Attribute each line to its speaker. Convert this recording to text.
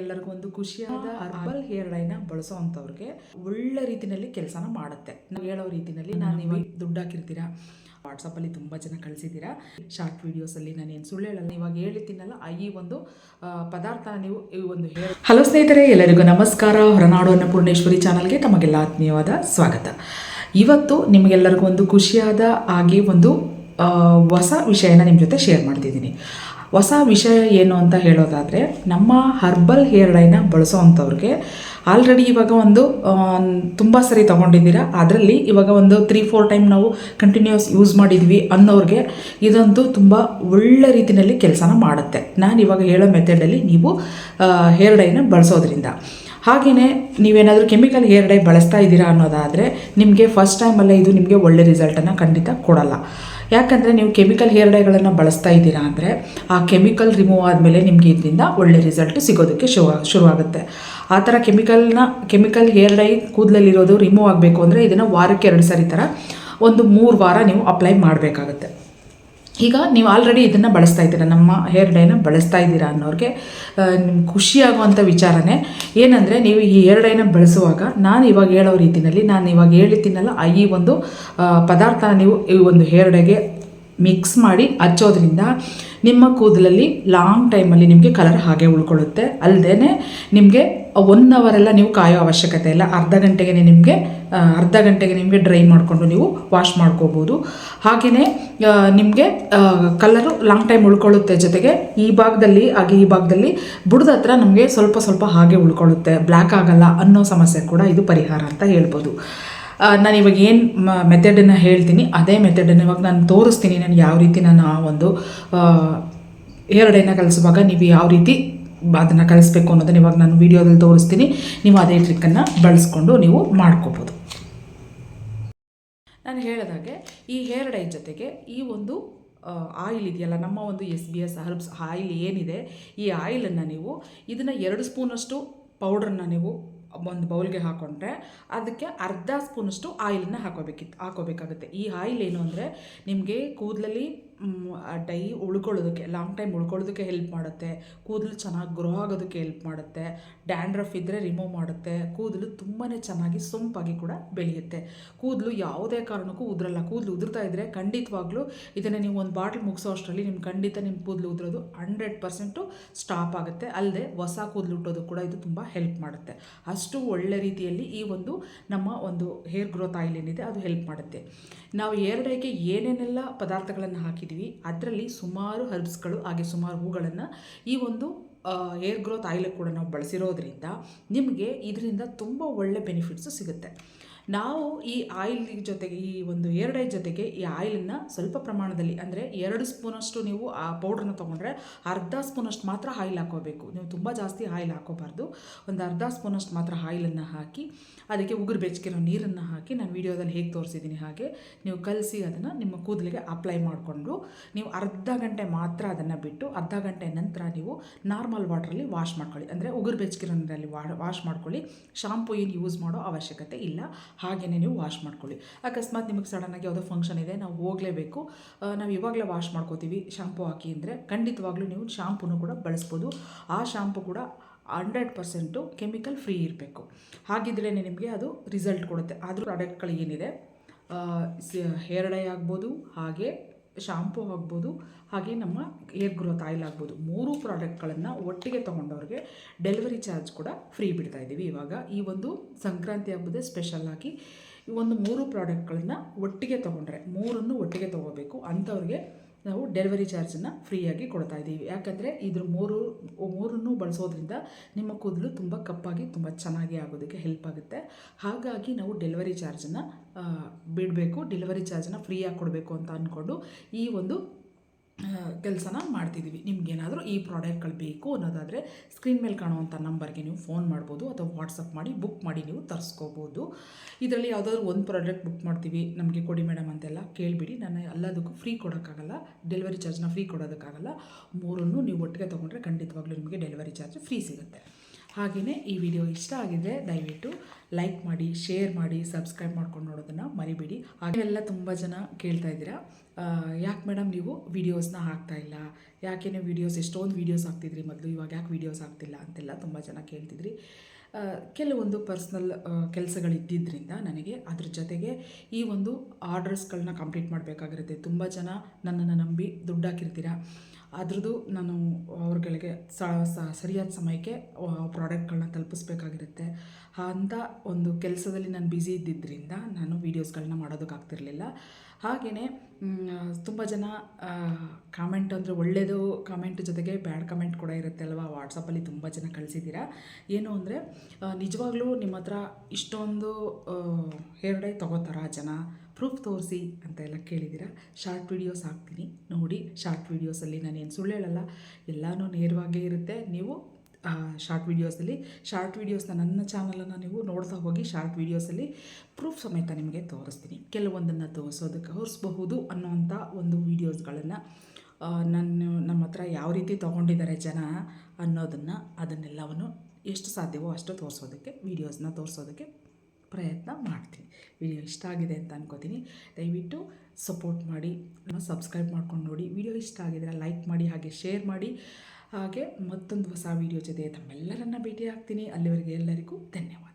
Speaker 1: ಎಲ್ಲರಿಗೂ ಒಂದು ಖುಷಿಯಾದ ಹರ್ಬಲ್ ಹೇರ್ ಡೈನ ಬಳಸೋ ಅಂಥವ್ರಿಗೆ ಒಳ್ಳೆ ರೀತಿಯಲ್ಲಿ ಕೆಲಸನ ಮಾಡುತ್ತೆ. ನಾವು ಹೇಳೋ ರೀತಿಯಲ್ಲಿ ನಾನು ಇವಾಗ ದುಡ್ಡು ಹಾಕಿರ್ತೀರಾ? ವಾಟ್ಸಪ್ಪಲ್ಲಿ ತುಂಬ ಜನ ಕಳಿಸಿದ್ದೀರಾ? ಶಾರ್ಟ್ ವೀಡಿಯೋಸಲ್ಲಿ ನಾನು ಏನು ಸುಳ್ಳು ಹೇಳಲ್ಲ ಇವಾಗ ಹೇಳಿದ್ದೀನಲ್ಲ ಈ ಒಂದು ಪದಾರ್ಥ ನೀವು ಈ ಒಂದು ಹೇಳಿ. ಹಲೋ ಸ್ನೇಹಿತರೆ ಎಲ್ಲರಿಗೂ ನಮಸ್ಕಾರ. ಹೊರನಾಡು ಅನ್ನಪೂರ್ಣೇಶ್ವರಿ ಚಾನಲ್ಗೆ ತಮಗೆಲ್ಲ ಆತ್ಮೀಯವಾದ ಸ್ವಾಗತ. ಇವತ್ತು ನಿಮಗೆಲ್ಲರಿಗೂ ಒಂದು ಖುಷಿಯಾದ ಆಗಿ ಒಂದು ಹೊಸ ವಿಷಯನ ನಿಮ್ಮ ಜೊತೆ ಶೇರ್ ಮಾಡ್ತಿದ್ದೀನಿ. ಹೊಸ ವಿಷಯ ಏನು ಅಂತ ಹೇಳೋದಾದರೆ, ನಮ್ಮ ಹರ್ಬಲ್ ಹೇರ್ ಡೈನ ಬಳಸೋ ಅಂಥವ್ರಿಗೆ ಆಲ್ರೆಡಿ ಇವಾಗ ಒಂದು ತುಂಬ ಸರಿ ತೊಗೊಂಡಿದ್ದೀರಾ? ಅದರಲ್ಲಿ ಇವಾಗ ಒಂದು ತ್ರೀ ಫೋರ್ ಟೈಮ್ ನಾವು ಕಂಟಿನ್ಯೂಸ್ ಯೂಸ್ ಮಾಡಿದ್ವಿ ಅನ್ನೋರಿಗೆ ಇದಂತೂ ತುಂಬ ಒಳ್ಳೆ ರೀತಿಯಲ್ಲಿ ಕೆಲಸನ ಮಾಡುತ್ತೆ. ನಾನು ಇವಾಗ ಹೇಳೋ ಮೆಥಡಲ್ಲಿ ನೀವು ಹೇರ್ ಡೈನ ಬಳಸೋದ್ರಿಂದ. ಹಾಗೆಯೇ ನೀವೇನಾದರೂ ಕೆಮಿಕಲ್ ಹೇರ್ ಡೈ ಬಳಸ್ತಾ ಇದ್ದೀರಾ ಅನ್ನೋದಾದರೆ, ನಿಮಗೆ ಫಸ್ಟ್ ಟೈಮಲ್ಲೇ ಇದು ನಿಮಗೆ ಒಳ್ಳೆ ರಿಸಲ್ಟನ್ನು ಖಂಡಿತ ಕೊಡಲ್ಲ. ಯಾಕಂದರೆ ನೀವು ಕೆಮಿಕಲ್ ಹೇರ್ ಡೈಗಳನ್ನು ಬಳಸ್ತಾ ಇದ್ದೀರಾ ಅಂದರೆ ಆ ಕೆಮಿಕಲ್ ರಿಮೂವ್ ಆದಮೇಲೆ ನಿಮಗೆ ಇದರಿಂದ ಒಳ್ಳೆ ರಿಸಲ್ಟ್ ಸಿಗೋದಕ್ಕೆ ಶುರು ಶುರುವಾಗುತ್ತೆ. ಆ ಥರ ಕೆಮಿಕಲ್ನ, ಕೆಮಿಕಲ್ ಹೇರ್ ಡೈ ಕೂದಲಲ್ಲಿರೋದು ರಿಮೂವ್ ಆಗಬೇಕು ಅಂದರೆ ಇದನ್ನು ವಾರಕ್ಕೆ ಎರಡು ಸರಿ ಥರ ಒಂದು ಮೂರು ವಾರ ನೀವು ಅಪ್ಲೈ ಮಾಡಬೇಕಾಗತ್ತೆ. ಈಗ ನೀವು ಆಲ್ರೆಡಿ ಇದನ್ನು ಬಳಸ್ತಾ ಇದ್ದೀರಾ? ನಮ್ಮ ಹೇರ್ ಡೈನ ಬಳಸ್ತಾ ಇದ್ದೀರಾ ಅನ್ನೋರಿಗೆ ನಿಮ್ಗೆ ಖುಷಿಯಾಗುವಂಥ ವಿಚಾರನೇ ಏನಂದರೆ, ನೀವು ಈ ಹೇರ್ ಡೈನ ಬಳಸುವಾಗ ನಾನು ಇವಾಗ ಹೇಳೋ ರೀತಿಯಲ್ಲಿ ನಾನು ಇವಾಗ ಹೇಳಿದ್ದೀನಲ್ಲ ಆ ಈ ಒಂದು ಪದಾರ್ಥ ನೀವು ಈ ಒಂದು ಹೇರ್ ಡೈಗೆ ಮಿಕ್ಸ್ ಮಾಡಿ ಹಚ್ಚೋದ್ರಿಂದ ನಿಮ್ಮ ಕೂದಲಲ್ಲಿ ಲಾಂಗ್ ಟೈಮಲ್ಲಿ ನಿಮಗೆ ಕಲರ್ ಹಾಗೆ ಉಳ್ಕೊಳ್ಳುತ್ತೆ. ಅಲ್ಲದೇ ನಿಮಗೆ ಒನ್ ಅವರೆಲ್ಲ ನೀವು ಕಾಯೋ ಅವಶ್ಯಕತೆ ಇಲ್ಲ. ಅರ್ಧ ಗಂಟೆಗೆ ನಿಮಗೆ ಅರ್ಧ ಗಂಟೆಗೆ ನಿಮಗೆ ಡ್ರೈ ಮಾಡಿಕೊಂಡು ನೀವು ವಾಶ್ ಮಾಡ್ಕೋಬೋದು. ಹಾಗೆಯೇ ನಿಮಗೆ ಕಲರು ಲಾಂಗ್ ಟೈಮ್ ಉಳ್ಕೊಳ್ಳುತ್ತೆ ಜೊತೆಗೆ ಈ ಭಾಗದಲ್ಲಿ, ಹಾಗೆ ಈ ಭಾಗದಲ್ಲಿ ಬುಡದ ಹತ್ರ ನಮಗೆ ಸ್ವಲ್ಪ ಸ್ವಲ್ಪ ಹಾಗೆ ಉಳ್ಕೊಳ್ಳುತ್ತೆ. ಬ್ಲ್ಯಾಕ್ ಆಗಲ್ಲ ಅನ್ನೋ ಸಮಸ್ಯೆ ಕೂಡ ಇದು ಪರಿಹಾರ ಅಂತ ಹೇಳ್ಬೋದು. ನಾನು ಇವಾಗ ಏನು ಮೆಥಡನ್ನು ಹೇಳ್ತೀನಿ, ಅದೇ ಮೆಥಡನ್ನು ಇವಾಗ ನಾನು ತೋರಿಸ್ತೀನಿ. ನಾನು ಯಾವ ರೀತಿ ನಾನು ಆ ಒಂದು ಹೇರ್ ಡೈನ ಕಲಿಸುವಾಗ ನೀವು ಯಾವ ರೀತಿ ಅದನ್ನು ಕಲಿಸ್ಬೇಕು ಅನ್ನೋದನ್ನು ಇವಾಗ ನಾನು ವೀಡಿಯೋದಲ್ಲಿ ತೋರಿಸ್ತೀನಿ. ನೀವು ಅದೇ ಟ್ರಿಕ್ಕನ್ನು ಬಳಸ್ಕೊಂಡು ನೀವು ಮಾಡ್ಕೋಬೋದು. ನಾನು ಹೇಳಿದಾಗೆ ಈ ಹೇರ್ ಡೈ ಜೊತೆಗೆ ಈ ಒಂದು ಆಯಿಲ್ ಇದೆಯಲ್ಲ, ನಮ್ಮ ಒಂದು S B S herbs oil ಏನಿದೆ, ಈ ಆಯಿಲನ್ನು ನೀವು ಇದನ್ನು ಎರಡು ಸ್ಪೂನಷ್ಟು ಪೌಡ್ರನ್ನ ನೀವು ಒಂದು ಬೌಲ್ಗೆ ಹಾಕೊಂಡ್ರೆ ಅದಕ್ಕೆ ಅರ್ಧ ಸ್ಪೂನಷ್ಟು ಆಯಿಲನ್ನ ಹಾಕೋಬೇಕಿತ್ತು ಹಾಕೋಬೇಕಾಗುತ್ತೆ. ಈ ಆಯಿಲ್ ಏನು ಅಂದರೆ ನಿಮಗೆ ಕೂದಲಲ್ಲಿ ಡೈ ಉಳ್ಕೊಳ್ಳೋದಕ್ಕೆ ಲಾಂಗ್ ಟೈಮ್ ಉಳ್ಕೊಳ್ಳೋದಕ್ಕೆ ಹೆಲ್ಪ್ ಮಾಡುತ್ತೆ. ಕೂದಲು ಚೆನ್ನಾಗಿ ಗ್ರೋ ಆಗೋದಕ್ಕೆ ಹೆಲ್ಪ್ ಮಾಡುತ್ತೆ. ಡ್ಯಾಂಡ್ರಫ್ ಇದ್ದರೆ ರಿಮೂವ್ ಮಾಡುತ್ತೆ. ಕೂದಲು ತುಂಬಾ ಚೆನ್ನಾಗಿ ಸೊಂಪಾಗಿ ಕೂಡ ಬೆಳೆಯುತ್ತೆ. ಕೂದಲು ಯಾವುದೇ ಕಾರಣಕ್ಕೂ ಉದುರಲ್ಲ. ಕೂದಲು ಉದುರ್ತಾ ಇದ್ದರೆ ಖಂಡಿತವಾಗ್ಲೂ ಇದನ್ನು ನೀವು ಒಂದು ಬಾಟ್ಲ್ ಮುಗಿಸೋ ಅಷ್ಟರಲ್ಲಿ ನಿಮ್ಮ ಖಂಡಿತ ನಿಮ್ಮ ಕೂದಲು ಉದುರೋದು ಹಂಡ್ರೆಡ್ ಪರ್ಸೆಂಟು ಸ್ಟಾಪ್ ಆಗುತ್ತೆ. ಅಲ್ಲದೆ ಹೊಸ ಕೂದಲು ಹುಟ್ಟೋದು ಕೂಡ ಇದು ತುಂಬ ಹೆಲ್ಪ್ ಮಾಡುತ್ತೆ. ಅಷ್ಟು ಒಳ್ಳೆ ರೀತಿಯಲ್ಲಿ ಈ ಒಂದು ನಮ್ಮ ಒಂದು ಹೇರ್ ಗ್ರೋತ್ ಆಯಿಲ್ ಏನಿದೆ ಅದು ಹೆಲ್ಪ್ ಮಾಡುತ್ತೆ. ನಾವು ಹೇರ್ ಡೈಗೆ ಏನೇನೆಲ್ಲ ಪದಾರ್ಥಗಳನ್ನು ಹಾಕಿದ್ದೀವಿ. ಅದರಲ್ಲಿ ಸುಮಾರು ಹರ್ಬ್ಸ್ಗಳು, ಹಾಗೆ ಸುಮಾರು ಹೂಗಳನ್ನು ಈ ಒಂದು ಏರ್ ಗ್ರೋತ್ ಆಯಿಲ್ ಕೂಡ ನಾವು ಬಳಸಿರೋದ್ರಿಂದ ನಿಮಗೆ ಇದರಿಂದ ತುಂಬ ಒಳ್ಳೆ ಬೆನಿಫಿಟ್ಸು ಸಿಗುತ್ತೆ. ನಾವು ಈ ಆಯಿಲ್ ಜೊತೆಗೆ, ಈ ಒಂದು ಎರಡೈ ಜೊತೆಗೆ ಈ ಆಯಿಲನ್ನು ಸ್ವಲ್ಪ ಪ್ರಮಾಣದಲ್ಲಿ, ಅಂದರೆ ಎರಡು ಸ್ಪೂನಷ್ಟು ನೀವು ಆ ಪೌಡ್ರನ್ನ ತೊಗೊಂಡ್ರೆ ಅರ್ಧ ಸ್ಪೂನಷ್ಟು ಮಾತ್ರ ಆಯಿಲ್ ಹಾಕೋಬೇಕು ನೀವು ತುಂಬ ಜಾಸ್ತಿ ಆಯಿಲ್ ಹಾಕೋಬಾರ್ದು ಒಂದು ಅರ್ಧ ಸ್ಪೂನಷ್ಟು ಮಾತ್ರ ಆಯಿಲನ್ನು ಹಾಕಿ, ಅದಕ್ಕೆ ಉಗುರು ಬೆಚ್ಚಗಿರೋ ನೀರನ್ನು ಹಾಕಿ ನಾನು ವೀಡಿಯೋದಲ್ಲಿ ಹೇಗೆ ತೋರಿಸಿದ್ದೀನಿ ಹಾಗೆ ನೀವು ಕಲಸಿ ಅದನ್ನು ನಿಮ್ಮ ಕೂದಲಿಗೆ ಅಪ್ಲೈ ಮಾಡಿಕೊಂಡು, ನೀವು ಅರ್ಧ ಗಂಟೆ ಮಾತ್ರ ಅದನ್ನು ಬಿಟ್ಟು ಅರ್ಧ ಗಂಟೆ ನಂತರ ನೀವು ನಾರ್ಮಲ್ ವಾಟ್ರಲ್ಲಿ ವಾಶ್ ಮಾಡ್ಕೊಳ್ಳಿ. ಅಂದರೆ ಉಗುರು ಬೆಚ್ಚಗಿರೋ ನೀರಲ್ಲಿ ವಾಶ್ ಮಾಡ್ಕೊಳ್ಳಿ. ಶಾಂಪೂ ಏನು ಯೂಸ್ ಮಾಡೋ ಅವಶ್ಯಕತೆ ಇಲ್ಲ. ಹಾಗೆಯೇ ನೀವು ವಾಶ್ ಮಾಡ್ಕೊಳ್ಳಿ. ಅಕಸ್ಮಾತ್ ನಿಮಗೆ ಸಡನ್ನಾಗಿ ಯಾವುದೋ ಫಂಕ್ಷನ್ ಇದೆ, ನಾವು ಹೋಗಲೇಬೇಕು. ನಾವು ಇವಾಗಲೇ ವಾಶ್ ಮಾಡ್ಕೋತೀವಿ. ಶಾಂಪು ಹಾಕಿ ಅಂದರೆ ಖಂಡಿತವಾಗ್ಲೂ ನೀವು ಶಾಂಪೂನು ಕೂಡ ಬಳಸ್ಬೋದು. ಆ ಶಾಂಪು ಕೂಡ ಹಂಡ್ರೆಡ್ ಪರ್ಸೆಂಟು ಕೆಮಿಕಲ್ ಫ್ರೀ ಇರಬೇಕು. ಹಾಗಿದ್ರೇ ನಿಮಗೆ ಅದು ರಿಸಲ್ಟ್ ಕೊಡುತ್ತೆ. ಆದರೂ ಪ್ರಾಡಕ್ಟ್ಗಳು ಏನಿದೆ ಹೇರ್ ಡೈ ಆಗ್ಬೋದು, ಹಾಗೆ ಶಾಂಪೂ ಆಗ್ಬೋದು, ಹಾಗೆ ನಮ್ಮ ಏರ್ ಗ್ರೋತ್ ಆಯಿಲ್ ಆಗ್ಬೋದು. ಮೂರು ಪ್ರಾಡಕ್ಟ್ಗಳನ್ನು ಒಟ್ಟಿಗೆ ತೊಗೊಂಡವ್ರಿಗೆ ಡೆಲಿವರಿ ಚಾರ್ಜ್ ಕೂಡ ಫ್ರೀ ಬಿಡ್ತಾ ಇದ್ದೀವಿ. ಇವಾಗ ಈ ಒಂದು ಸಂಕ್ರಾಂತಿ ಹಬ್ಬದೇ ಸ್ಪೆಷಲ್ ಆಗಿ ಈ ಒಂದು ಮೂರು ಪ್ರಾಡಕ್ಟ್ಗಳನ್ನು ಒಟ್ಟಿಗೆ ತೊಗೊಂಡ್ರೆ, ಮೂರನ್ನು ಒಟ್ಟಿಗೆ ತೊಗೋಬೇಕು. ಅಂಥವ್ರಿಗೆ ನಾವು ಡೆಲಿವರಿ ಚಾರ್ಜನ್ನು ಫ್ರೀಯಾಗಿ ಕೊಡ್ತಾ ಇದ್ದೀವಿ. ಯಾಕಂದರೆ ಇದ್ರ ಮೂರು, ಮೂರನ್ನು ಬಳಸೋದ್ರಿಂದ ನಿಮ್ಮ ಕೂದಲು ತುಂಬ ಕಪ್ಪಾಗಿ, ತುಂಬ ಚೆನ್ನಾಗಿ ಆಗೋದಕ್ಕೆ ಹೆಲ್ಪ್ ಆಗುತ್ತೆ. ಹಾಗಾಗಿ ನಾವು ಡೆಲಿವರಿ ಚಾರ್ಜನ್ನು ಬಿಡಬೇಕು. ಡೆಲಿವರಿ ಚಾರ್ಜನ್ನು ಫ್ರೀಯಾಗಿ ಕೊಡಬೇಕು ಅಂತ ಅಂದ್ಕೊಂಡು ಈ ಒಂದು ಕೆಲಸನ ಮಾಡ್ತಿದ್ದೀವಿ ನಿಮ್ಗೇನಾದರೂ ಈ ಪ್ರಾಡಕ್ಟ್ಗಳು ಬೇಕು ಅನ್ನೋದಾದರೆ ಸ್ಕ್ರೀನ್ ಮೇಲೆ ಕಾಣುವಂಥ ನಂಬರ್ಗೆ ನೀವು ಫೋನ್ ಮಾಡ್ಬೋದು ಅಥವಾ ವಾಟ್ಸಪ್ ಮಾಡಿ, ಬುಕ್ ಮಾಡಿ ನೀವು ತರಿಸ್ಕೋಬೋದು. ಇದರಲ್ಲಿ ಯಾವುದಾದ್ರು ಒಂದು ಪ್ರಾಡಕ್ಟ್ ಬುಕ್ ಮಾಡ್ತೀವಿ, ನಮಗೆ ಕೊಡಿ ಮೇಡಮ್ ಅಂತೆಲ್ಲ ಕೇಳಿಬಿಡಿ. ನಾನು ಎಲ್ಲದಕ್ಕೂ ಫ್ರೀ ಕೊಡೋಕ್ಕಾಗಲ್ಲ, ಡೆಲಿವರಿ ಚಾರ್ಜ್ನ ಫ್ರೀ ಕೊಡೋದಕ್ಕಾಗಲ್ಲ. ಮೂರನ್ನು ನೀವು ಒಟ್ಟಿಗೆ ತೊಗೊಂಡ್ರೆ ಖಂಡಿತವಾಗ್ಲೂ ನಿಮಗೆ ಡೆಲಿವರಿ ಚಾರ್ಜ್ ಫ್ರೀ ಸಿಗುತ್ತೆ. ಹಾಗೆಯೇ ಈ ವಿಡಿಯೋ ಇಷ್ಟ ಆಗಿದ್ರೆ ದಯವಿಟ್ಟು ಲೈಕ್ ಮಾಡಿ ಶೇರ್ ಮಾಡಿ ಸಬ್ಸ್ಕ್ರೈಬ್ ಮಾಡ್ಕೊಂಡು ನೋಡೋದನ್ನು ಮರಿಬೇಡಿ. ಹಾಗೆಲ್ಲ ತುಂಬ ಜನ ಕೇಳ್ತಾ ಇದ್ದೀರಾ ಯಾಕೆ ಮೇಡಮ್ ನೀವು ವೀಡಿಯೋಸ್ನ ಹಾಕ್ತಾ ಇಲ್ಲ? ಯಾಕೆ ನೀವು ವೀಡಿಯೋಸ್ ಎಷ್ಟೊಂದು ವೀಡಿಯೋಸ್ ಹಾಕ್ತಿದ್ರಿ ಮೊದಲು, ಇವಾಗ ಯಾಕೆ ವೀಡಿಯೋಸ್ ಹಾಕ್ತಿಲ್ಲ ಅಂತೆಲ್ಲ ತುಂಬ ಜನ ಕೇಳ್ತಿದ್ರಿ. ಕೆಲವೊಂದು ಪರ್ಸ್ನಲ್ ಕೆಲಸಗಳಿದ್ದಿದ್ದರಿಂದ ನನಗೆ ಅದ್ರ ಜೊತೆಗೆ ಈ ಒಂದು ಆರ್ಡರ್ಸ್ಗಳನ್ನ ಕಂಪ್ಲೀಟ್ ಮಾಡಬೇಕಾಗಿರುತ್ತೆ. ತುಂಬ ಜನ ನನ್ನನ್ನು ನಂಬಿ ದುಡ್ಡು ಹಾಕಿರ್ತೀರ ಅದ್ರದ್ದು ನಾನು ಅವ್ರುಗಳಿಗೆ ಸರಿಯಾದ ಸಮಯಕ್ಕೆ ಪ್ರಾಡಕ್ಟ್ಗಳನ್ನ ತಲುಪಿಸ್ಬೇಕಾಗಿರುತ್ತೆ. ಅಂಥ ಒಂದು ಕೆಲಸದಲ್ಲಿ ನಾನು ಬ್ಯುಸಿ ಇದ್ದಿದ್ದರಿಂದ ನಾನು ವೀಡಿಯೋಸ್ಗಳನ್ನ ಮಾಡೋದಕ್ಕಾಗ್ತಿರ್ಲಿಲ್ಲ. ಹಾಗೆಯೇ ತುಂಬ ಜನ ಕಾಮೆಂಟ್ ಅಂದರೆ ಒಳ್ಳೆಯದು ಕಾಮೆಂಟ್ ಜೊತೆಗೆ ಬ್ಯಾಡ್ ಕಮೆಂಟ್ ಕೂಡ ಇರುತ್ತೆ ಅಲ್ವಾ? ವಾಟ್ಸಪ್ಪಲ್ಲಿ ತುಂಬ ಜನ ಕಳಿಸಿದ್ದೀರಾ? ಏನು ಅಂದರೆ ನಿಜವಾಗ್ಲೂ ನಿಮ್ಮ ಹತ್ರ ಇಷ್ಟೊಂದು ಹೇರ್ ಡೈ ತೊಗೋತಾರ ಜನ? ಪ್ರೂಫ್ ತೋರಿಸಿ ಅಂತ ಎಲ್ಲ ಕೇಳಿದ್ದೀರಾ? ಶಾರ್ಟ್ ವೀಡಿಯೋಸ್ ಹಾಕ್ತೀನಿ. ನೋಡಿ ಶಾರ್ಟ್ ವೀಡಿಯೋಸಲ್ಲಿ ನಾನೇನು ಸುಳ್ಳು ಹೇಳಲ್ಲ ಎಲ್ಲನೂ ನೇರವಾಗೇ ಇರುತ್ತೆ. ನೀವು ಶಾರ್ಟ್ ವೀಡಿಯೋಸಲ್ಲಿ ಶಾರ್ಟ್ ವೀಡಿಯೋಸ್ನ ನನ್ನ ಚಾನಲನ್ನು ನೀವು ನೋಡ್ತಾ ಹೋಗಿ ಶಾರ್ಟ್ ವೀಡಿಯೋಸಲ್ಲಿ ಪ್ರೂಫ್ ಸಮೇತ ನಿಮಗೆ ತೋರಿಸ್ತೀನಿ. ಕೆಲವೊಂದನ್ನು ತೋರಿಸೋದಕ್ಕೆ ತೋರಿಸ್ಬಹುದು ಅನ್ನೋವಂಥ ಒಂದು ವೀಡಿಯೋಸ್ಗಳನ್ನು ನನ್ನ, ನಮ್ಮ ಹತ್ರ ಯಾವ ರೀತಿ ತೊಗೊಂಡಿದ್ದಾರೆ ಜನ ಅನ್ನೋದನ್ನು ಅದನ್ನೆಲ್ಲವನ್ನು ಎಷ್ಟು ಸಾಧ್ಯವೋ ಅಷ್ಟು ತೋರಿಸೋದಕ್ಕೆ ವೀಡಿಯೋಸ್ನ ತೋರಿಸೋದಕ್ಕೆ ಪ್ರಯತ್ನ ಮಾಡ್ತೀನಿ. ವಿಡಿಯೋ ಇಷ್ಟ ಆಗಿದೆ ಅಂತ ಅನ್ಕೋತೀನಿ. ದಯವಿಟ್ಟು ಸಪೋರ್ಟ್ ಮಾಡಿ ಸಬ್ಸ್ಕ್ರೈಬ್ ಮಾಡ್ಕೊಂಡು ನೋಡಿ. ವಿಡಿಯೋ ಇಷ್ಟ ಆಗಿದ್ರೆ ಲೈಕ್ ಮಾಡಿ, ಹಾಗೆ ಶೇರ್ ಮಾಡಿ. ಹಾಗೆ ಮತ್ತೊಂದು ಹೊಸ ವಿಡಿಯೋ ಜೊತೆ ತಮ್ಮೆಲ್ಲರನ್ನ ಭೇಟಿ ಆಗ್ತೀನಿ ಅಲ್ಲಿವರೆಗೆ ಎಲ್ಲರಿಗೂ ಧನ್ಯವಾದ.